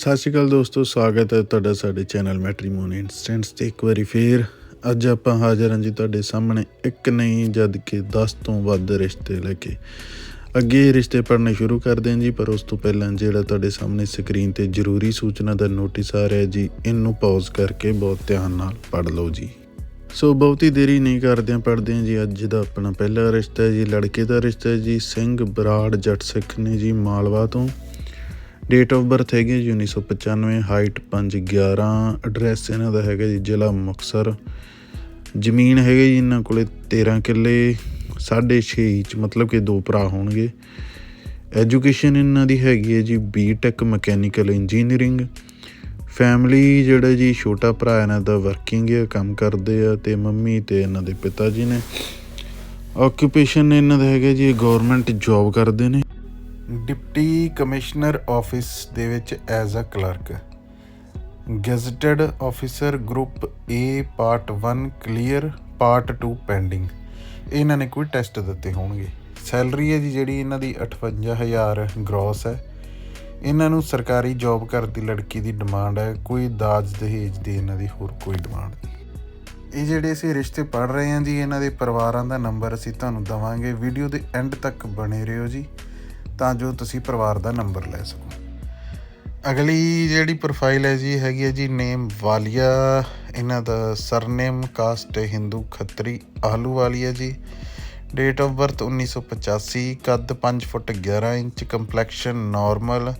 ਸਤਿ ਸ਼੍ਰੀ ਅਕਾਲ ਦੋਸਤੋ, ਸਵਾਗਤ ਹੈ ਤੁਹਾਡਾ ਸਾਡੇ ਚੈਨਲ ਮੈਟਰੀਮੋਨੀ ਇਨਸਟੈਂਟਸ ਤੇ। ਇੱਕ ਵਾਰੀ ਫੇਰ ਅੱਜ ਆਪਾਂ ਹਾਜ਼ਰ ਹਾਂ ਜੀ ਤੁਹਾਡੇ ਸਾਹਮਣੇ ਇੱਕ ਨਹੀਂ, ਜਦ ਕਿ 10 ਤੋਂ ਵੱਧ ਰਿਸ਼ਤੇ ਲੈ ਕੇ। ਅੱਗੇ ਰਿਸ਼ਤੇ ਪੜਨੇ ਸ਼ੁਰੂ ਕਰਦੇ ਹਾਂ ਜੀ, ਪਰ ਉਸ ਤੋਂ ਪਹਿਲਾਂ ਜਿਹੜਾ ਤੁਹਾਡੇ ਸਾਹਮਣੇ ਸਕਰੀਨ ਤੇ ਜ਼ਰੂਰੀ ਸੂਚਨਾ ਦਾ ਨੋਟਿਸ ਆ ਰਿਹਾ ਜੀ, ਇਹਨੂੰ ਪੌਜ਼ ਕਰਕੇ ਬਹੁਤ ਧਿਆਨ ਨਾਲ ਪੜ੍ਹ ਲਓ ਜੀ। ਸੋ ਬਹੁਤੀ ਦੇਰੀ ਨਹੀਂ ਕਰਦੇ ਹਾਂ, ਪੜ੍ਹਦੇ ਹਾਂ ਜੀ, ਅੱਜ ਦਾ ਆਪਣਾ ਪਹਿਲਾ ਰਿਸ਼ਤਾ ਹੈ ਜੀ, ਲੜਕੇ ਦਾ ਰਿਸ਼ਤਾ ਹੈ ਜੀ, ਸਿੰਘ ਬਰਾੜ ਜੱਟ ਸਿੱਖ ਨੇ ਜੀ, ਮਾਲਵਾ ਤੋਂ। ਡੇਟ ਆਫ ਬਰਥ ਹੈਗੇ ਜੀ 1995 ਹਾਈਟ 511 ਐਡਰੈਸ ਇਹਨਾਂ ਦਾ ਹੈਗਾ ਜੀ ਜ਼ਿਲ੍ਹਾ ਮੁਕਤਸਰ। ਜ਼ਮੀਨ ਹੈਗੇ ਜੀ ਇਹਨਾਂ ਕੋਲੇ 13 ਕਿੱਲੇ 6.5 ਇੰਚ, ਮਤਲਬ ਕਿ ਦੋ ਭਰਾ ਹੋਣਗੇ। ਐਜੂਕੇਸ਼ਨ ਇਹਨਾਂ ਦੀ ਹੈਗੀ ਹੈ ਜੀ ਬੀਟੈਕ ਮਕੈਨੀਕਲ ਇੰਜੀਨੀਅਰਿੰਗ ਫੈਮਿਲੀ ਜਿਹੜਾ ਜੀ ਛੋਟਾ ਭਰਾ ਇਹਨਾਂ ਦਾ ਵਰਕਿੰਗ ਹੈ, ਕੰਮ ਕਰਦੇ ਆ ਤੇ ਮੰਮੀ ਤੇ ਇਹਨਾਂ ਦੇ ਪਿਤਾ ਜੀ ਨੇ। ਆਕਿਊਪੇਸ਼ਨ ਇਹਨਾਂ ਦਾ ਹੈਗਾ ਜੀ ਗਵਰਨਮੈਂਟ ਜੌਬ ਕਰਦੇ ਨੇ। ਡਿਪਟੀ ਕਮਿਸ਼ਨਰ ਆਫਿਸ ਦੇ ਵਿੱਚ as a clerk. Gazetted officer group A part 1 clear, part 2 pending. ਇਹਨਾਂ ਨੇ ਕੋਈ ਟੈਸਟ ਦਿੱਤੇ ਹੋਣਗੇ। ਸੈਲਰੀ ਹੈ ਜੀ ਜਿਹੜੀ ਇਹਨਾਂ ਦੀ 58000 ਗ੍ਰੋਸ ਹੈ। ਇਹਨਾਂ ਨੂੰ ਸਰਕਾਰੀ ਜੌਬ ਕਰਦੀ ਲੜਕੀ ਦੀ ਡਿਮਾਂਡ ਹੈ। ਕੋਈ ਦਾਜ ਦਹੇਜ ਦੀ ਇਹਨਾਂ ਦੀ ਹੋਰ ਕੋਈ ਡਿਮਾਂਡ ਨਹੀਂ। ਇਹ ਜਿਹੜੇ ਅਸੀਂ ਰਿਸ਼ਤੇ ਪੜ ਰਹੇ ਹਾਂ ਜੀ, ਇਹਨਾਂ ਦੇ ਪਰਿਵਾਰਾਂ ਦਾ ਨੰਬਰ ਅਸੀਂ ਤੁਹਾਨੂੰ ਦਵਾਂਗੇ। ਵੀਡੀਓ ਦੇ ਐਂਡ ਤੱਕ ਬਣੇ ਰਹੋ ਜੀ। ਤਾਂ ਜੋ ਤੁਸੀਂ ਪਰਿਵਾਰ ਦਾ ਨੰਬਰ ਲੈ ਸਕੋ। ਅਗਲੀ ਜਿਹੜੀ ਪ੍ਰੋਫਾਈਲ ਹੈ ਜੀ, ਹੈਗੀ ਹੈ ਜੀ ਨੇਮ ਵਾਲੀਆ। ਇਹਨਾਂ ਦਾ surname caste Hindu Khatri Ahluwalia ji. Date of birth 1985 ਕੱਦ 5 foot 11 inch complexion normal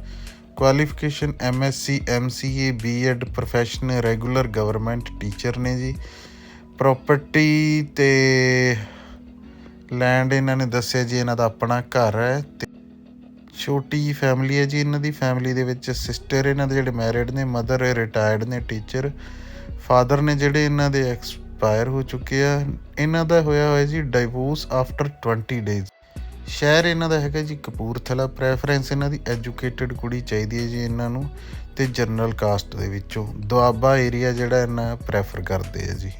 qualification MSc MCA BEd professional regular government teacher ਨੇ ਜੀ। ਪ੍ਰਾਪਰਟੀ ਤੇ ਲੈਂਡ ਇਹਨਾਂ ਨੇ ਦੱਸਿਆ ਜੀ, ਇਹਨਾਂ ਦਾ ਆਪਣਾ ਘਰ ਹੈ। ਤੇ ਛੋਟੀ ਫੈਮਿਲੀ ਹੈ ਜੀ, ਇਹਨਾਂ ਦੀ ਫੈਮਿਲੀ ਦੇ ਵਿੱਚ ਸਿਸਟਰ ਇਹਨਾਂ ਦੇ ਜਿਹੜੇ ਮੈਰਿਡ ਨੇ ਮਦਰ ਰਿਟਾਇਰਡ ਨੇ ਟੀਚਰ ਫਾਦਰ ਨੇ ਜਿਹੜੇ ਇਹਨਾਂ ਦੇ ਐਕਸਪਾਇਰ ਹੋ ਚੁੱਕੇ ਆ। ਇਹਨਾਂ ਦਾ ਹੋਇਆ ਹੋਇਆ ਜੀ ਡਿਵੋਰਸ ਆਫਟਰ 20 ਡੇਜ਼ ਸ਼ਹਿਰ ਇਹਨਾਂ ਦਾ ਹੈਗਾ ਜੀ ਕਪੂਰਥਲਾ। ਪ੍ਰੈਫਰੈਂਸ ਇਹਨਾਂ ਦੀ ਐਜੂਕੇਟਿਡ ਕੁੜੀ ਚਾਹੀਦੀ ਹੈ ਜੀ ਇਹਨਾਂ ਨੂੰ ਤੇ ਜਨਰਲ ਕਾਸਟ ਦੇ ਵਿੱਚੋਂ। ਦੁਆਬਾ ਏਰੀਆ ਜਿਹੜਾ ਇਹਨਾਂ ਪ੍ਰੈਫਰ ਕਰਦੇ ਆ ਜੀ।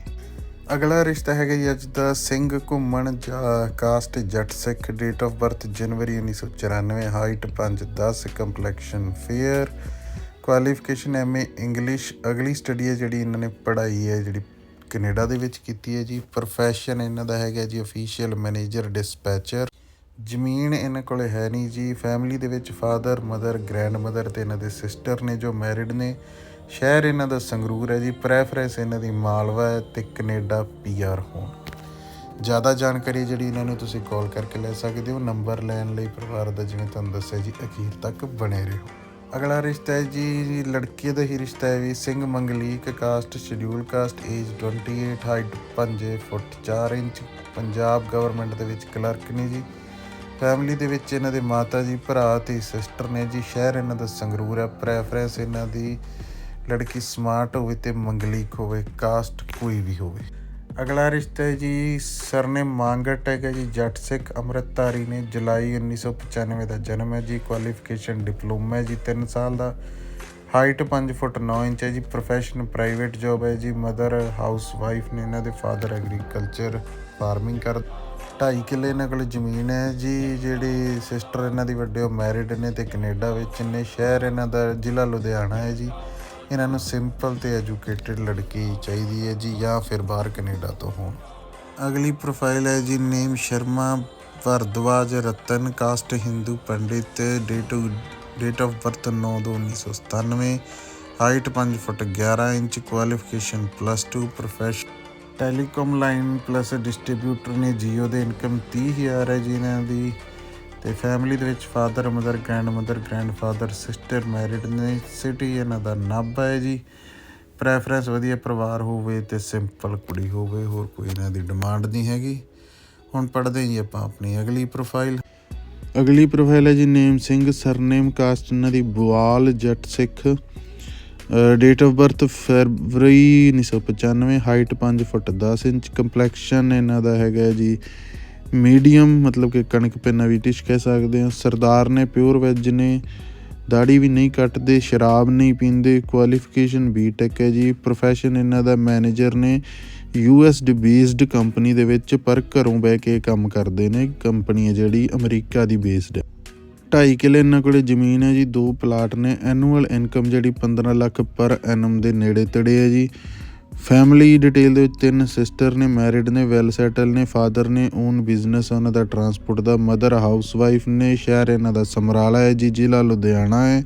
ਅਗਲਾ ਰਿਸ਼ਤਾ ਹੈਗਾ ਜੀ ਅੱਜ ਦਾ ਸਿੰਘ ਘੁੰਮਣ ਜਾ- caste Jat Sikh date of birth January 1994 height 5'10 complexion fair qualification MA English ਅਗਲੀ ਸਟੱਡੀ ਹੈ ਜਿਹੜੀ ਇਹਨਾਂ ਨੇ ਪੜ੍ਹਾਈ ਹੈ, ਜਿਹੜੀ ਕੈਨੇਡਾ ਦੇ ਵਿੱਚ ਕੀਤੀ ਹੈ ਜੀ। ਪ੍ਰੋਫੈਸ਼ਨ ਇਹਨਾਂ ਦਾ ਹੈਗਾ ਜੀ ਅਫੀਸ਼ੀਅਲ ਮੈਨੇਜਰ ਡਿਸਪੈਚਰ ਜ਼ਮੀਨ ਇਹਨਾਂ ਕੋਲੇ ਹੈ ਨਹੀਂ ਜੀ। ਫੈਮਿਲੀ ਦੇ ਵਿੱਚ ਫਾਦਰ ਮਦਰ ਗ੍ਰੈਂਡ ਮਦਰ ਤੇ ਇਹਨਾਂ ਦੇ ਸਿਸਟਰ ਨੇ ਜੋ ਮੈਰਿਡ ਨੇ। ਸ਼ਹਿਰ ਇਹਨਾਂ ਦਾ ਸੰਗਰੂਰ ਹੈ ਜੀ ਪ੍ਰੈਫਰੈਂਸ ਇਹਨਾਂ ਦੀ ਮਾਲਵਾ ਹੈ ਤੇ ਕੈਨੇਡਾ ਪੀਆਰ ਹੋਣ। ਜ਼ਿਆਦਾ ਜਾਣਕਾਰੀ ਜਿਹੜੀ ਇਹਨਾਂ ਨੂੰ ਤੁਸੀਂ ਕਾਲ ਕਰਕੇ ਲੈ ਸਕਦੇ ਹੋ ਨੰਬਰ ਲੈਣ ਲਈ ਪਰਿਵਾਰ ਦਾ ਜਿਵੇਂ ਤੁਹਾਨੂੰ ਦੱਸਿਆ ਜੀ, ਅਖੀਰ ਤੱਕ ਬਣੇ ਰਹੋ। ਅਗਲਾ ਰਿਸ਼ਤਾ ਹੈ ਜੀ ਲੜਕੀ ਦਾ ਹੀ ਰਿਸ਼ਤਾ ਹੈ ਵੀ, ਸਿੰਘ ਮੰਗਲੀਕ caste scheduled caste age 28 height 5 foot 4 inch, Punjab government ਦੇ ਵਿੱਚ ਕਲਰਕ ਨੇ ਜੀ। ਫੈਮਿਲੀ ਦੇ ਵਿੱਚ ਇਹਨਾਂ ਦੇ ਮਾਤਾ ਜੀ, ਭਰਾ ਤੇ ਸਿਸਟਰ ਨੇ ਜੀ, ਸ਼ਹਿਰ ਇਹਨਾਂ ਦਾ ਸੰਗਰੂਰ ਹੈ ਪ੍ਰੈਫਰੈਂਸ ਇਹਨਾਂ ਦੀ ਲੜਕੀ ਸਮਾਰਟ ਹੋਵੇ ਤੇ ਮੰਗਲੀਕ ਹੋਵੇ, ਕਾਸਟ ਕੋਈ ਵੀ ਹੋਵੇ। ਅਗਲਾ ਰਿਸ਼ਤਾ ਹੈ ਜੀ ਸਰਨੇ ਮੰਗਟ ਹੈਗਾ ਜੀ, ਜੱਟ ਸਿੱਖ ਅੰਮ੍ਰਿਤਧਾਰੀ ਨੇ ਜੁਲਾਈ 1995 ਦਾ ਜਨਮ ਹੈ ਜੀ ਕੁਆਲੀਫਿਕੇਸ਼ਨ ਡਿਪਲੋਮਾ ਹੈ ਜੀ 3 ਸਾਲ ਦਾ। ਹਾਈਟ 5 ਫੁੱਟ 9 ਇੰਚ ਹੈ ਜੀ ਪ੍ਰੋਫੈਸ਼ਨ ਪ੍ਰਾਈਵੇਟ ਜੌਬ ਹੈ ਜੀ ਮਦਰ ਹਾਊਸ ਵਾਈਫ ਨੇ ਇਹਨਾਂ ਦੇ ਫਾਦਰ ਐਗਰੀਕਲਚਰ ਫਾਰਮਿੰਗ ਕਰ ਢਾਈ ਕਿੱਲੇ ਇਹਨਾਂ ਕੋਲ ਜ਼ਮੀਨ ਹੈ ਜੀ, ਜਿਹੜੀ ਸਿਸਟਰ ਇਹਨਾਂ ਦੀ ਵੱਡੇ ਉਹ ਮੈਰਿਡ ਨੇ ਤੇ ਕੈਨੇਡਾ ਵਿੱਚ ਨੇ, ਸ਼ਹਿਰ ਇਹਨਾਂ ਦਾ ਜ਼ਿਲ੍ਹਾ ਲੁਧਿਆਣਾ ਹੈ ਜੀ। ਇਹਨਾਂ ਨੂੰ ਸਿੰਪਲ ਤੇ ਐਜੂਕੇਟਿਡ ਲੜਕੀ ਚਾਹੀਦੀ ਹੈ ਜੀ ਜਾਂ ਫਿਰ ਬਾਹਰ ਕੈਨੇਡਾ ਤੋਂ ਹੋਣ। ਅਗਲੀ ਪ੍ਰੋਫਾਈਲ ਹੈ ਜੀ name Sharma, Bhardwaj, Ratan, caste Hindu Pandit date date of birth 9/2/1997 height 5 foot 11 inch qualification plus 2 profession telecom line plus distributor ਨੇ ਜੀਓ ਦੇ ਇਨਕਮ 30000 ਹੈ ਜੀ ਇਹਨਾਂ ਦੀ। ਤੇ ਫੈਮਿਲੀ ਦੇ ਵਿੱਚ father mother grand mother grand father sister married ਨੇ ਸਿਟੀ ਇਹਨਾਂ ਦਾ ਨਾਭਾ ਹੈ ਜੀ। ਪ੍ਰੈਫਰੈਂਸ ਵਧੀਆ ਪਰਿਵਾਰ ਹੋਵੇ ਤੇ ਸਿੰਪਲ ਕੁੜੀ ਹੋਵੇ, ਹੋਰ ਕੋਈ ਇਹਨਾਂ ਦੀ ਡਿਮਾਂਡ ਨਹੀਂ ਹੈਗੀ। ਹੁਣ ਪੜ੍ਹਦੇ ਜੀ ਆਪਾਂ ਆਪਣੀ ਅਗਲੀ ਪ੍ਰੋਫਾਈਲ ਅਗਲੀ ਪ੍ਰੋਫਾਈਲ ਹੈ ਜੀ ਨੇਮ ਸਿੰਘ ਸਰਨੇਮ ਕਾਸਟ, ਇਹਨਾਂ ਦੀ ਬਵਾਲ, Jat Sikh. Date of birth February 1995 height 5 foot 10 inch complexion ਇਹਨਾਂ ਦਾ ਹੈਗਾ ਜੀ ਮੀਡੀਅਮ, ਮਤਲਬ ਕਿ ਕਣਕ ਪੈਨਾ ਵੀਟਿਸ਼ ਕਹਿ ਸਕਦੇ ਹਾਂ। ਸਰਦਾਰ ਨੇ ਪਿਓਰ ਵੈਜ ਨੇ ਦਾੜੀ ਵੀ ਨਹੀਂ ਕੱਟਦੇ, ਸ਼ਰਾਬ ਨਹੀਂ ਪੀਂਦੇ ਕੁਆਲੀਫਿਕੇਸ਼ਨ ਬੀਟੈਕ ਹੈ ਜੀ। ਪ੍ਰੋਫੈਸ਼ਨ ਇਹਨਾਂ ਦਾ ਮੈਨੇਜਰ ਨੇ ਯੂਐਸ ਬੇਸਡ ਕੰਪਨੀ ਦੇ ਵਿੱਚ, ਪਰ ਘਰੋਂ ਬਹਿ ਕੇ ਕੰਮ ਕਰਦੇ ਨੇ। ਕੰਪਨੀ ਹੈ ਜਿਹੜੀ ਅਮਰੀਕਾ ਦੀ ਬੇਸਡ ਹੈ। ਢਾਈ ਕਿੱਲੇ ਇਹਨਾਂ ਕੋਲੇ ਜ਼ਮੀਨ ਹੈ ਜੀ। ਦੋ ਪਲਾਟ ਨੇ। ਐਨੂਅਲ ਇਨਕਮ ਜਿਹੜੀ 15 ਲੱਖ ਪਰ ਐਨਮ ਦੇ ਨੇੜੇ ਤੜੇ ਹੈ ਜੀ। ਫੈਮਿਲੀ ਡਿਟੇਲ ਦੇ ਵਿੱਚ ਤਿੰਨ ਸਿਸਟਰ ਨੇ ਮੈਰਿਡ ਨੇ ਵੈਲ ਸੈਟਲ ਨੇ ਫਾਦਰ ਨੇ ਓਨ ਬਿਜ਼ਨਸ ਉਹਨਾਂ ਦਾ ਟਰਾਂਸਪੋਰਟ ਦਾ ਮਦਰ ਹਾਊਸ ਵਾਈਫ ਨੇ, ਸ਼ਹਿਰ ਇਹਨਾਂ ਦਾ ਸਮਰਾਲਾ ਹੈ ਜੀ, ਜ਼ਿਲ੍ਹਾ ਲੁਧਿਆਣਾ ਹੈ।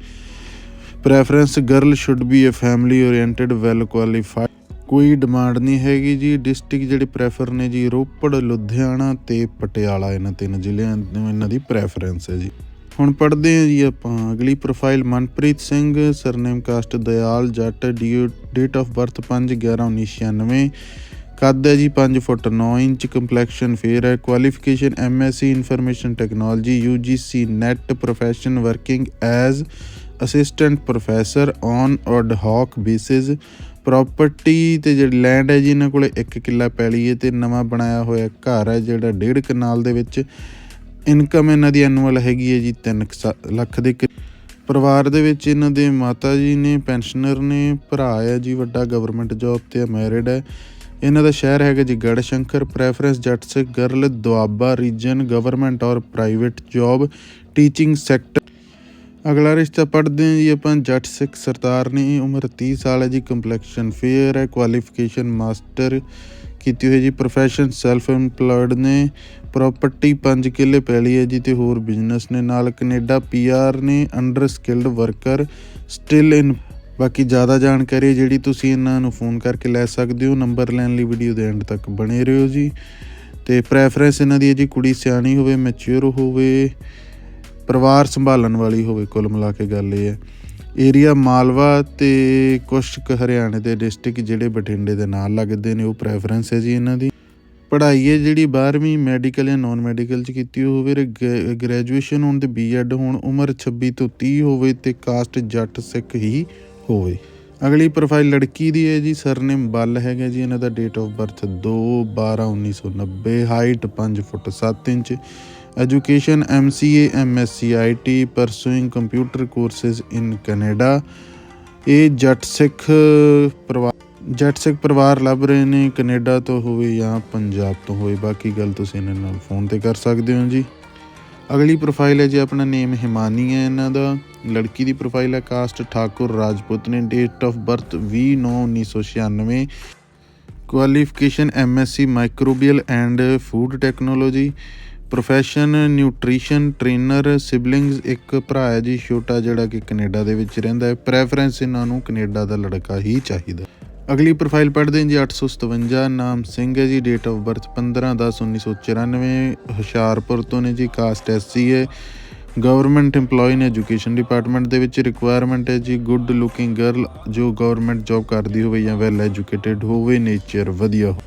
Preference girl should be a family oriented well qualified ਕੋਈ ਡਿਮਾਂਡ ਨਹੀਂ ਹੈਗੀ ਜੀ ਡਿਸਟ੍ਰਿਕਟ ਜਿਹੜੇ ਪ੍ਰੈਫਰ ਨੇ ਜੀ, ਰੋਪੜ, ਲੁਧਿਆਣਾ ਤੇ ਪਟਿਆਲਾ, ਇਹਨਾਂ ਤਿੰਨ ਜ਼ਿਲ੍ਹਿਆਂ ਨੂੰ ਇਹਨਾਂ ਦੀ ਪ੍ਰੈਫਰੈਂਸ ਹੈ ਜੀ। ਹੁਣ ਪੜ੍ਹਦੇ ਹਾਂ ਜੀ ਆਪਾਂ। ਅਗਲੀ profile Manpreet Singh surname caste Dayal Jat due date of birth 5 11 1996 ਕੱਦ ਹੈ ਜੀ 5 ਫੁੱਟ 9 ਇੰਚ ਕੰਪਲੈਕਸ਼ਨ ਫੇਰ ਹੈ। Qualification MSc information technology UGC NET profession working as assistant professor on ad hoc basis property ਤੇ ਜਿਹੜੀ land ਹੈ ਜੀ, ਇਹਨਾਂ ਕੋਲੇ 1 ਕਿੱਲਾ ਪੈਲੀ ਹੈ ਤੇ ਨਵਾਂ ਬਣਾਇਆ ਹੋਇਆ ਘਰ ਹੈ, ਜਿਹੜਾ ਡੇਢ ਕਨਾਲ ਦੇ ਵਿੱਚ। ਇਨਕਮ ਇਹਨਾਂ ਦੀ ਐਨੂਅਲ ਹੈਗੀ ਹੈ ਜੀ 3 ਲੱਖ ਦੇ ਕਰੀ- ਪਰਿਵਾਰ ਦੇ ਵਿੱਚ ਇਹਨਾਂ ਦੇ ਮਾਤਾ ਜੀ ਨੇ ਪੈਨਸ਼ਨਰ ਨੇ, ਭਰਾ ਹੈ ਜੀ, ਵੱਡਾ ਗਵਰਨਮੈਂਟ ਜੌਬ ਤੇ ਮੈਰਿਡ ਹੈ। ਇਹਨਾਂ ਦਾ ਸ਼ਹਿਰ ਹੈਗਾ ji Garhshankar preference Jat Sikh girl Doaba region government or private job teaching sector ਅਗਲਾ ਰਿਸ਼ਤਾ ਪੜ੍ਹਦੇ ਹਾਂ ਜੀ ਆਪਾਂ, ਜੱਟ ਸਿੱਖ ਸਰਦਾਰ ਨੇ ਉਮਰ 30 ਸਾਲ ਹੈ ਜੀ ਕੰਪਲੈਕਸ਼ਨ ਫੇਅਰ ਹੈ ਕੁਆਲੀਫਿਕੇਸ਼ਨ ਮਾਸਟਰ ਕੀਤੀ ਹੋਈ ਜੀ। ਪ੍ਰੋਫੈਸ਼ਨ ਸੈਲਫ ਏਮਪਲੋਇਡ ਨੇ ਪ੍ਰਾਪਰਟੀ 5 ਕਿੱਲੇ ਪੈਲੀ ਹੈ ਜੀ ਤੇ ਹੋਰ ਬਿਜ਼ਨਸ ਨੇ। ਨਾਲ ਕੈਨੇਡਾ ਪੀਆਰ ਨੇ under skilled worker still in ਬਾਕੀ ਜ਼ਿਆਦਾ ਜਾਣਕਾਰੀ ਹੈ ਜਿਹੜੀ ਤੁਸੀਂ ਇਹਨਾਂ ਨੂੰ ਫੋਨ ਕਰਕੇ ਲੈ ਸਕਦੇ ਹੋ। ਨੰਬਰ ਲੈਣ ਲਈ ਵੀਡੀਓ ਦੇ ਐਂਡ ਤੱਕ ਬਣੇ ਰਹੋ ਜੀ। ਤੇ ਪ੍ਰੈਫਰੈਂਸ ਇਹਨਾਂ ਦੀ ਹੈ ਜੀ ਕੁੜੀ ਸਿਆਣੀ ਹੋਵੇ ਮੈਚੁਰ ਹੋਵੇ, ਪਰਿਵਾਰ ਸੰਭਾਲਣ ਵਾਲੀ ਹੋਵੇ, ਕੁੱਲ ਮਿਲਾ ਕੇ ਗੱਲ ਇਹ ਹੈ। ਏਰੀਆ ਮਾਲਵਾ ਤੇ ਕੁਛ ਕੁ ਹਰਿਆਣੇ ਦੇ ਡਿਸਟ੍ਰਿਕਟ ਜਿਹੜੇ ਬਠਿੰਡੇ ਦੇ ਨਾਲ ਲੱਗਦੇ ਨੇ, ਉਹ ਪ੍ਰੈਫਰੈਂਸ ਹੈ ਜੀ ਇਹਨਾਂ ਦੀ। ਪੜ੍ਹਾਈ ਹੈ ਜਿਹੜੀ 12ਵੀਂ ਮੈਡੀਕਲ ਜਾਂ ਨਾਨ ਮੈਡੀਕਲ ਚ ਕੀਤੀ ਹੋਵੇ ਗ੍ਰੈਜੂਏਸ਼ਨ ਹੋਣ ਤੇ ਬੀਐਡ ਹੋਣ, ਉਮਰ 26 ਤੋਂ 30 ਹੋਵੇ ਤੇ ਕਾਸਟ ਜੱਟ ਸਿੱਖ ਹੀ ਹੋਵੇ। ਅਗਲੀ ਪ੍ਰੋਫਾਈਲ ਲੜਕੀ ਦੀ ਹੈ ਜੀ ਸਰਨੇਮ ਬੱਲ ਹੈਗਾ ਜੀ, ਇਹਨਾਂ ਦਾ date of birth 2 12 1990 height 5 foot 7 inch education MCA MSc IT pursuing computer courses in Canada ਇਹ ਜੱਟ ਸਿੱਖ, ਪਰਿਵਾਰ, ਜੱਟ ਸਿੱਖ ਪਰਿਵਾਰ ਲੱਭ ਰਹੇ ਨੇ ਕੈਨੇਡਾ ਤੋਂ ਹੋਵੇ ਜਾਂ ਪੰਜਾਬ ਤੋਂ ਹੋਵੇ। ਬਾਕੀ ਗੱਲ ਤੁਸੀਂ ਇਹਨਾਂ ਨਾਲ ਫੋਨ ਤੇ ਕਰ ਸਕਦੇ ਹੋ ਜੀ। ਅਗਲੀ ਪ੍ਰੋਫਾਈਲ ਹੈ ਜੀ, ਆਪਣਾ ਨੇਮ ਹਿਮਾਨੀ ਹੈ ਇਹਨਾਂ ਦਾ। ਲੜਕੀ ਦੀ ਪ੍ਰੋਫਾਈਲ ਹੈ ਕਾਸਟ ਠਾਕੁਰ ਰਾਜਪੂਤ ਨੇ। Date of birth 20/9/1996 qualification MSc microbial and food technology profession, nutrition, trainer siblings ਇੱਕ ਭਰਾ ਹੈ ਜੀ ਛੋਟਾ ਜਿਹੜਾ ਕਿ ਕੈਨੇਡਾ ਦੇ ਵਿੱਚ ਰਹਿੰਦਾ ਹੈ। ਪ੍ਰੈਫਰੈਂਸ ਇਹਨਾਂ ਨੂੰ ਕੈਨੇਡਾ ਦਾ ਲੜਕਾ ਹੀ ਚਾਹੀਦਾ। ਅਗਲੀ ਪ੍ਰੋਫਾਈਲ ਪੜ੍ਹਦੇ ਹਾਂ ਜੀ 857 ਨਾਮ ਸਿੰਘ ਹੈ ਜੀ ਡੇਟ ਆਫ ਬਰਥ 15/10/1994 ਹੁਸ਼ਿਆਰਪੁਰ ਤੋਂ ਨੇ ਜੀ ਕਾਸਟ ਐਸਸੀ ਹੈ। ਗਵਰਨਮੈਂਟ EMPLOYE ਨੇ ਐਜੂਕੇਸ਼ਨ ਡਿਪਾਰਟਮੈਂਟ ਦੇ ਵਿੱਚ ਰਿਕੁਆਇਰਮੈਂਟ ਹੈ ਜੀ ਗੁੱਡ ਲੁਕਿੰਗ ਗਰਲ ਜੋ ਗਵਰਨਮੈਂਟ ਜੌਬ ਕਰਦੀ ਹੋਵੇ ਜਾਂ ਵੈਲ ਐਜੂਕੇਟਿਡ ਹੋਵੇ ਨੇਚਰ ਵਧੀਆ ਹੋ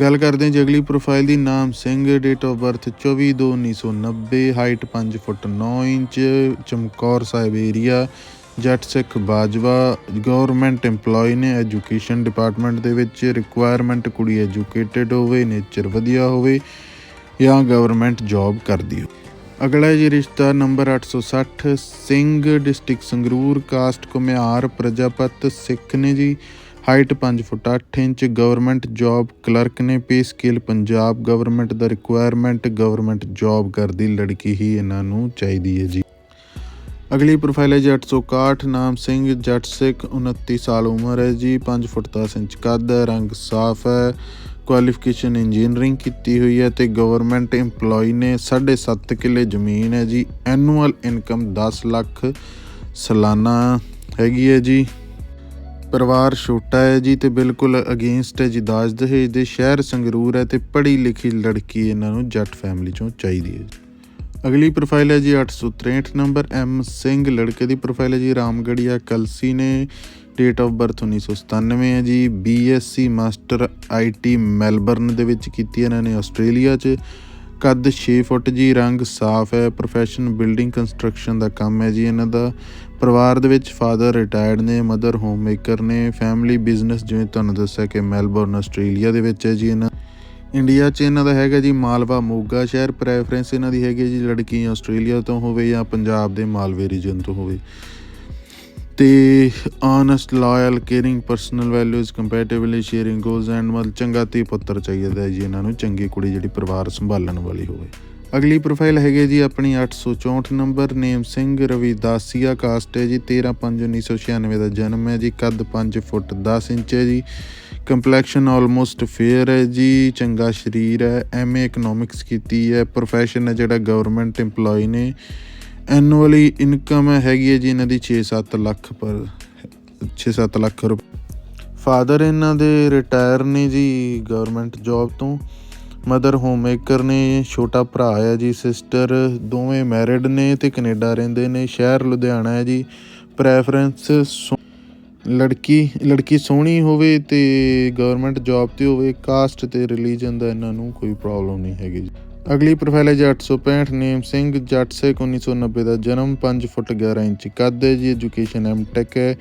ਗੱਲ ਕਰਦੇ ਹਾਂ ਜੀ ਅਗਲੀ ਪ੍ਰੋਫਾਈਲ ਦੀ, ਨਾਮ Singh date of birth 24/2/1990 height 5 foot 9 inch, Chamkaur Sahib area Jat Sikh Bajwa government EMPLOYE ਨੇ ਐਜੂਕੇਸ਼ਨ ਡਿਪਾਰਟਮੈਂਟ ਦੇ ਵਿੱਚ ਰਿਕੁਆਇਰਮੈਂਟ ਕੁੜੀ ਐਜੂਕੇਟਿਡ ਹੋਵੇ ਨੇਚਰ ਵਧੀਆ ਹੋਵੇ, ਜਾਂ ਗਵਰਨਮੈਂਟ ਜੌਬ ਕਰਦੀ ਹੋ ਅਗਲਾ ਜੀ ਰਿਸ਼ਤਾ number 860 Singh district Sangrur caste Kumhar Prajapat Sikh ਨੇ ਜੀ। Height 5 foot 8 inch government job clerk ਨੇ ਪੇ ਸਕੇਲ ਪੰਜਾਬ ਗਵਰਨਮੈਂਟ ਦਾ ਰਿਕੁਆਇਰਮੈਂਟ ਗਵਰਨਮੈਂਟ ਜੌਬ ਕਰਦੀ ਲੜਕੀ ਹੀ ਇਹਨਾਂ ਨੂੰ ਚਾਹੀਦੀ ਹੈ ਜੀ। ਅਗਲੀ ਪ੍ਰੋਫਾਈਲ ਹੈ ਜੀ 861 ਨਾਮ ਸਿੰਘ ਜੱਟ ਸਿੱਖ 29 ਸਾਲ ਉਮਰ ਹੈ ਜੀ 5 ਫੁੱਟ 10 ਇੰਚ ਕੱਦ ਹੈ, ਰੰਗ ਸਾਫ਼ ਹੈ ਕੁਆਲੀਫਿਕੇਸ਼ਨ ਇੰਜੀਨੀਅਰਿੰਗ ਕੀਤੀ ਹੋਈ ਹੈ ਤੇ ਗਵਰਨਮੈਂਟ EMPLOYE ਨੇ 7.5 ਕਿੱਲੇ ਜ਼ਮੀਨ ਹੈ ਜੀ ਐਨੂਅਲ ਇਨਕਮ 10 ਲੱਖ ਸਾਲਾਨਾ ਹੈਗੀ ਹੈ ਜੀ। ਪਰਿਵਾਰ ਛੋਟਾ ਹੈ ਜੀ ਤੇ ਬਿਲਕੁਲ ਅਗੇਂਸਟ ਹੈ ਜੀ, ਦਾਜ ਦਹੇਜ ਦੇ ਸ਼ਹਿਰ ਸੰਗਰੂਰ ਹੈ ਤੇ ਪੜ੍ਹੀ ਲਿਖੀ ਲੜਕੀ ਇਹਨਾਂ ਨੂੰ ਜੱਟ ਫੈਮਿਲੀ ਚੋਂ ਚਾਹੀਦੀ ਹੈ ਜੀ। ਅਗਲੀ ਪ੍ਰੋਫਾਈਲ ਹੈ ਜੀ 863 ਨੰਬਰ ਐਮ ਸਿੰਘ ਲੜਕੇ ਦੀ ਪ੍ਰੋਫਾਈਲ ਹੈ ਜੀ ਰਾਮਗੜੀਆ ਕਲਸੀ ਨੇ। ਡੇਟ ਆਫ ਬਰਥ 1997 ਹੈ ਜੀ ਬੀਐਸਸੀ ਮਾਸਟਰ ਆਈਟੀ ਮੈਲਬਰਨ ਦੇ ਵਿੱਚ ਕੀਤੀ ਇਹਨਾਂ ਨੇ ਆਸਟ੍ਰੇਲੀਆ 'ਚ। ਕੱਦ 6 ਫੁੱਟ ਜੀ, ਰੰਗ ਸਾਫ਼ ਹੈ। ਪ੍ਰੋਫੈਸ਼ਨ ਬਿਲਡਿੰਗ ਕੰਸਟਰਕਸ਼ਨ ਦਾ ਕੰਮ ਹੈ ਜੀ ਇਹਨਾਂ ਦਾ। ਪਰਿਵਾਰ ਦੇ ਵਿੱਚ ਫਾਦਰ ਰਿਟਾਇਰਡ ਨੇ ਮਦਰ ਹੋਮ ਮੇਕਰ ਨੇ। ਫੈਮਿਲੀ ਬਿਜ਼ਨਸ ਜਿਵੇਂ ਤੁਹਾਨੂੰ ਦੱਸਿਆ ਕਿ ਮੈਲਬੌਰਨ ਆਸਟ੍ਰੇਲੀਆ ਦੇ ਵਿੱਚ ਹੈ ਜੀ ਇਹਨਾਂ। ਇੰਡੀਆ 'ਚ ਇਹਨਾਂ ਦਾ ਹੈਗਾ ਜੀ ਮਾਲਵਾ ਮੋਗਾ ਸ਼ਹਿਰ। ਪ੍ਰੈਫਰੈਂਸ ਇਹਨਾਂ ਦੀ ਹੈਗੀ ਜੀ ਲੜਕੀ ਆਸਟ੍ਰੇਲੀਆ ਤੋਂ ਹੋਵੇ ਜਾਂ ਪੰਜਾਬ ਦੇ ਮਾਲਵੇ ਰੀਜਨ ਤੋਂ ਹੋਵੇ। ਤੇ honest loyal caring personal values compatibility sharing goals and ਮਤਲਬ ਚੰਗਾ ਧੀ ਪੁੱਤਰ ਚਾਹੀਦਾ ਜੀ, ਇਹਨਾਂ ਨੂੰ ਚੰਗੀ ਕੁੜੀ ਜਿਹੜੀ ਪਰਿਵਾਰ ਸੰਭਾਲਣ ਵਾਲੀ ਹੋਵੇ। ਅਗਲੀ ਪ੍ਰੋਫਾਈਲ ਹੈਗੇ ਜੀ ਆਪਣੀ 864 number name Singh Ravidasia caste ਹੈ ਜੀ 13/5/1996 ਦਾ ਜਨਮ ਹੈ ਜੀ, ਕੱਦ 5 ਫੁੱਟ 10 ਇੰਚ ਹੈ ਜੀ ਕੰਪਲੈਕਸ਼ਨ ਆਲਮੋਸਟ ਫੇਅਰ ਹੈ ਜੀ, ਚੰਗਾ ਸਰੀਰ ਹੈ ਐਮਏ ਇਕਨੋਮਿਕਸ ਕੀਤੀ ਹੈ ਪ੍ਰੋਫੈਸ਼ਨ ਹੈ ਜਿਹੜਾ ਗਵਰਨਮੈਂਟ EMPLOYE ਨੇ ਐਨੂਅਲੀ ਇਨਕਮ ਹੈਗੀ ਹੈ ਜੀ ਇਹਨਾਂ ਦੀ 6-7 ਲੱਖ ਪਰ 6-7 ਲੱਖ ਰੁਪਏ ਫਾਦਰ ਇਹਨਾਂ ਦੇ ਰਿਟਾਇਰ ਨੇ ਜੀ ਗਵਰਨਮੈਂਟ ਜੌਬ ਤੋਂ ਮਦਰ ਹੋਮਮੇਕਰ ਨੇ, ਛੋਟਾ ਭਰਾ ਹੈ ਜੀ ਸਿਸਟਰ ਦੋਵੇਂ ਮੈਰਿਡ ਨੇ ਤੇ ਕੈਨੇਡਾ ਰਹਿੰਦੇ ਨੇ, ਸ਼ਹਿਰ ਲੁਧਿਆਣਾ ਹੈ ਜੀ ਪ੍ਰੈਫਰੈਂਸ ਲੜਕੀ ਲੜਕੀ ਸੋਹਣੀ ਹੋਵੇ ਤੇ ਗਵਰਨਮੈਂਟ ਜੌਬ ਤੇ ਹੋਵੇ ਕਾਸਟ ਤੇ ਰਿਲੀਜਨ ਦਾ ਇਹਨਾਂ ਨੂੰ ਕੋਈ ਪ੍ਰੋਬਲਮ ਨਹੀਂ ਹੈਗੀ ਜੀ। ਅਗਲੀ ਪ੍ਰੋਫਾਈਲ ਹੈ ਜੀ 865 ਨੇਮ ਸਿੰਘ, ਜੱਟ ਸਿੱਖ 1990 ਦਾ ਜਨਮ 5 ਫੁੱਟ 11 ਇੰਚ ਕੱਦ ਹੈ ਜੀ ਐਜੂਕੇਸ਼ਨ ਐਮਟੈਕ ਹੈ।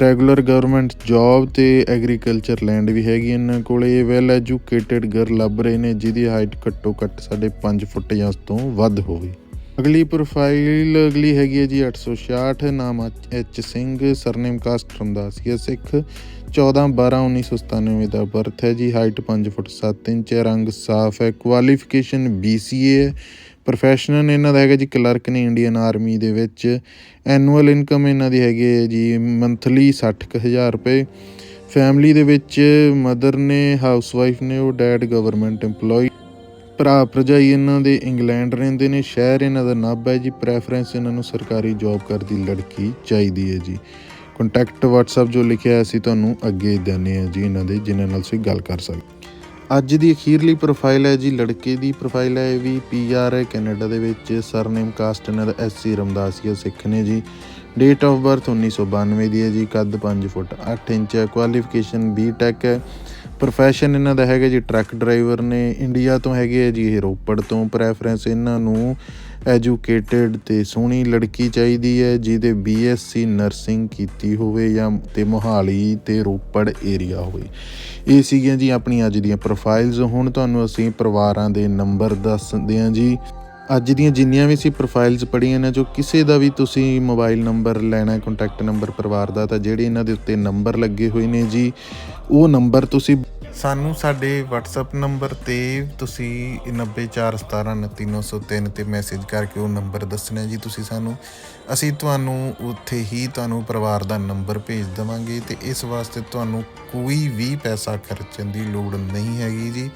ਰੈਗੂਲਰ ਗਵਰਨਮੈਂਟ ਜੌਬ ਤੇ ਐਗਰੀਕਲਚਰ ਲੈਂਡ ਵੀ ਹੈਗੀ ਇਹਨਾਂ ਕੋਲੇ ਵੈਲ ਐਜੂਕੇਟਿਡ ਗਰ ਲੱਭ ਰਹੇ ਨੇ, ਜਿਹਦੀ ਹਾਈਟ ਘੱਟੋ ਘੱਟ ਸਾਡੇ 5 ਫੁੱਟ ਜਾਂ ਉਸ ਤੋਂ ਵੱਧ ਹੋਵੇ। ਅਗਲੀ ਪ੍ਰੋਫਾਈਲ ਅਗਲੀ ਹੈਗੀ ਹੈ ਜੀ 866 ਨਾਮ H Singh surname caste Ramdas Ramdasia Sikh 14 12 1997 ਦਾ ਬਰਥ ਹੈ ਜੀ ਹਾਈਟ 5 ਫੁੱਟ 7 ਇੰਚ ਹੈ ਰੰਗ ਸਾਫ਼ ਹੈ ਕੁਆਲੀਫਿਕੇਸ਼ਨ BCA ਹੈ ਪ੍ਰੋਫੈਸ਼ਨਲ ਇਹਨਾਂ ਦਾ ਹੈਗਾ ਜੀ ਕਲਰਕ ਨੇ ਇੰਡੀਅਨ ਆਰਮੀ ਦੇ ਵਿੱਚ ਐਨੂਅਲ ਇਨਕਮ ਇਹਨਾਂ ਦੀ ਹੈਗੀ ਹੈ ਜੀ ਮੰਥਲੀ 60000 ਰੁਪਏ ਫੈਮਿਲੀ ਦੇ ਵਿੱਚ ਮਦਰ ਨੇ ਹਾਊਸਵਾਈਫ ਨੇ, ਉਹ ਡੈਡ ਗਵਰਨਮੈਂਟ EMPLOYE ਭਰਾ ਭਰਜਾਈ ਇਹਨਾਂ ਦੇ ਇੰਗਲੈਂਡ ਰਹਿੰਦੇ ਨੇ, ਸ਼ਹਿਰ ਇਹਨਾਂ ਦਾ ਨਾਭਾ ਹੈ ਜੀ ਪ੍ਰੈਫਰੈਂਸ ਇਹਨਾਂ ਨੂੰ ਸਰਕਾਰੀ ਜੌਬ ਕਰਦੀ ਲੜਕੀ ਚਾਹੀਦੀ ਹੈ ਜੀ। ਕੰਟੈਕਟ WhatsApp ਜੋ ਲਿਖਿਆ ਅਸੀਂ ਤੁਹਾਨੂੰ ਅੱਗੇ ਦਿੰਦੇ ਹਾਂ ਜੀ ਇਹਨਾਂ ਦੇ, ਜਿਨ੍ਹਾਂ ਨਾਲ ਤੁਸੀਂ ਗੱਲ ਕਰ ਸਕਦੇ ਅੱਜ ਦੀ ਅਖੀਰਲੀ ਪ੍ਰੋਫਾਈਲ ਹੈ ਜੀ, ਲੜਕੇ ਦੀ ਪ੍ਰੋਫਾਈਲ ਹੈ ਇਹ ਵੀ ਪੀਆਰ ਹੈ ਕੈਨੇਡਾ ਦੇ ਵਿੱਚ ਸਰਨੇਮ ਕਾਸਟ ਇਹਨਾਂ ਦਾ ਐਸਸੀ ਰਮਦਾਸੀਆ ਸਿੱਖ ਨੇ ਜੀ। ਡੇਟ ਆਫ ਬਰਥ 1992 ਦੀ ਹੈ ਜੀ, ਕੱਦ 5 ਫੁੱਟ 8 ਇੰਚ ਹੈ ਕੁਆਲੀਫਿਕੇਸ਼ਨ ਬੀਟੈਕ ਹੈ। ਪ੍ਰੋਫੈਸ਼ਨ ਇਹਨਾਂ ਦਾ ਹੈਗਾ ਜੀ ਟਰੱਕ ਡਰਾਈਵਰ ਨੇ ਇੰਡੀਆ ਤੋਂ ਹੈਗੇ ਆ ਜੀ ਇਹ ਰੋਪੜ ਤੋਂ। ਪ੍ਰੈਫਰੈਂਸ ਇਹਨਾਂ ਨੂੰ ਐਜੂਕੇਟਿਡ ਤੇ ਸੋਹਣੀ ਲੜਕੀ ਚਾਹੀਦੀ ਹੈ, ਜਿਹਦੇ ਬੀਐਸਸੀ ਨਰਸਿੰਗ ਕੀਤੀ ਹੋਵੇ ਜਾਂ ਤੇ ਮੋਹਾਲੀ ਤੇ ਰੋਪੜ ਏਰੀਆ ਹੋਵੇ। ਇਹ ਸੀਗੀਆਂ ਜੀ ਆਪਣੀਆਂ ਅੱਜ ਦੀਆਂ ਪ੍ਰੋਫਾਈਲਸ ਹੁਣ ਤੁਹਾਨੂੰ ਅਸੀਂ ਪਰਿਵਾਰਾਂ ਦੇ ਨੰਬਰ ਦੱਸਦੇ ਹਾਂ ਜੀ। ਅੱਜ ਦੀਆਂ ਜਿੰਨੀਆਂ ਵੀ ਸੀ ਪ੍ਰੋਫਾਈਲਸ ਪੜੀਆਂ ਨੇ, ਜੋ ਕਿਸੇ ਦਾ ਵੀ ਤੁਸੀਂ ਮੋਬਾਈਲ ਨੰਬਰ ਲੈਣਾ ਕੰਟੈਕਟ ਨੰਬਰ ਪਰਿਵਾਰ ਦਾ, ਤਾਂ ਜਿਹੜੇ ਇਹਨਾਂ ਦੇ ਉੱਤੇ ਨੰਬਰ ਲੱਗੇ ਹੋਏ ਨੇ ਜੀ, ਉਹ ਨੰਬਰ ਤੁਸੀਂ ਸਾਨੂੰ ਸਾਡੇ WhatsApp ਨੰਬਰ ਤੇ ਤੁਸੀਂ 9417293903 ਤੇ ਮੈਸੇਜ ਕਰਕੇ ਉਹ ਨੰਬਰ ਦੱਸਣਾ ਜੀ ਤੁਸੀਂ ਸਾਨੂੰ। ਅਸੀਂ ਤੁਹਾਨੂੰ ਉੱਥੇ ਹੀ ਤੁਹਾਨੂੰ ਪਰਿਵਾਰ ਦਾ ਨੰਬਰ ਭੇਜ ਦੇਵਾਂਗੇ ਤੇ ਇਸ ਵਾਸਤੇ ਤੁਹਾਨੂੰ ਕੋਈ ਵੀ ਪੈਸਾ ਖਰਚਣ ਦੀ ਲੋੜ ਨਹੀਂ ਹੈਗੀ ਜੀ।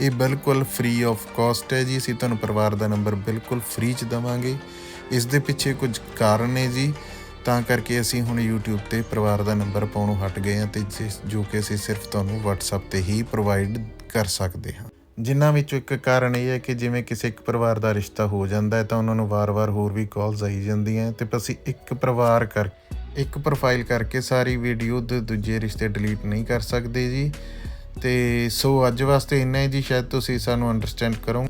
ਇਹ ਬਿਲਕੁਲ ਫ੍ਰੀ ਆਫ ਕਾਸਟ ਹੈ ਜੀ। ਅਸੀਂ ਤੁਹਾਨੂੰ ਪਰਿਵਾਰ ਦਾ ਨੰਬਰ ਬਿਲਕੁਲ ਫ੍ਰੀ ਚ ਦੇਵਾਂਗੇ। ਇਸ ਦੇ ਪਿੱਛੇ ਕੁਝ ਕਾਰਨ ਨੇ ਜੀ। ਤਾਂ ਕਰਕੇ ਅਸੀਂ ਹੁਣ YouTube ਤੇ ਪਰਿਵਾਰ ਦਾ ਨੰਬਰ ਪਾਉਣੋਂ ਹਟ ਗਏ ਹਾਂ ਤੇ ਜਿਸ- ਜੋ ਕਿ ਅਸੀਂ ਸਿਰਫ ਤੁਹਾਨੂੰ WhatsApp ਤੇ ਹੀ ਪ੍ਰੋਵਾਈਡ ਕਰ ਸਕਦੇ ਹਾਂ। ਜਿਨ੍ਹਾਂ ਵਿੱਚੋਂ ਇੱਕ ਕਾਰਨ ਇਹ ਹੈ ਕਿ ਜਿਵੇਂ ਕਿਸੇ ਇੱਕ ਪਰਿਵਾਰ ਦਾ ਰਿਸ਼ਤਾ ਹੋ ਜਾਂਦਾ ਹੈ ਤਾਂ ਉਹਨਾਂ ਨੂੰ ਵਾਰ-ਵਾਰ ਹੋਰ ਵੀ ਕਾਲਸ ਆਈ ਜਾਂਦੀਆਂ ਤੇ ਅਸੀਂ ਇੱਕ ਪਰਿਵਾਰ ਕਰ, ਇੱਕ ਪ੍ਰੋਫਾਈਲ ਕਰਕੇ ਸਾਰੀ ਵੀਡੀਓ ਦੇ ਦੂਜੇ ਰਿਸ਼ਤੇ ਡਿਲੀਟ ਨਹੀਂ ਕਰ ਸਕਦੇ ਜੀ। ਤੇ ਸੋ ਅੱਜ ਵਾਸਤੇ ਇੰਨਾ ਹੀ ਜੀ, ਸ਼ਾਇਦ ਤੁਸੀਂ ਸਾਨੂੰ ਅੰਡਰਸਟੈਂਡ ਕਰੋ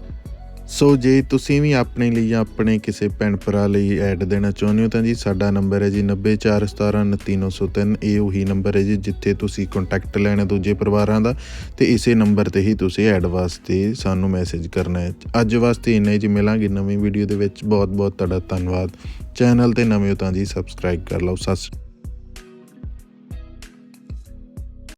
ਸੋ ਜੇ ਤੁਸੀਂ ਵੀ ਆਪਣੇ ਲਈ ਜਾਂ ਆਪਣੇ ਕਿਸੇ ਭੈਣ ਭਰਾ ਲਈ ਐਡ ਦੇਣਾ ਚਾਹੁੰਦੇ ਹੋ, ਤਾਂ ਜੀ ਸਾਡਾ ਨੰਬਰ ਹੈ ਜੀ 9417293903 ਇਹ ਉਹੀ ਨੰਬਰ ਹੈ ਜੀ ਜਿੱਥੇ ਤੁਸੀਂ ਕੰਟੈਕਟ ਲੈਣਾ ਦੂਜੇ ਪਰਿਵਾਰਾਂ ਦਾ, ਤੇ ਇਸੇ ਨੰਬਰ ਤੇ ਹੀ ਤੁਸੀਂ ਐਡ ਵਾਸਤੇ ਸਾਨੂੰ ਮੈਸੇਜ ਕਰਨਾ ਹੈ। ਅੱਜ ਵਾਸਤੇ ਇੰਨਾ ਹੀ ਜੀ, ਮਿਲਾਂਗੇ ਨਵੀਂ ਵੀਡੀਓ ਦੇ ਵਿੱਚ। ਬਹੁਤ ਬਹੁਤ ਤੁਹਾਡਾ ਧੰਨਵਾਦ। ਚੈਨਲ ਤੇ ਨਵੇਂ ਹੋ ਤਾਂ ਜੀ ਸਬਸਕ੍ਰਾਈਬ ਕਰ ਲਓ। ਸਤਿ ਸ਼੍ਰੀ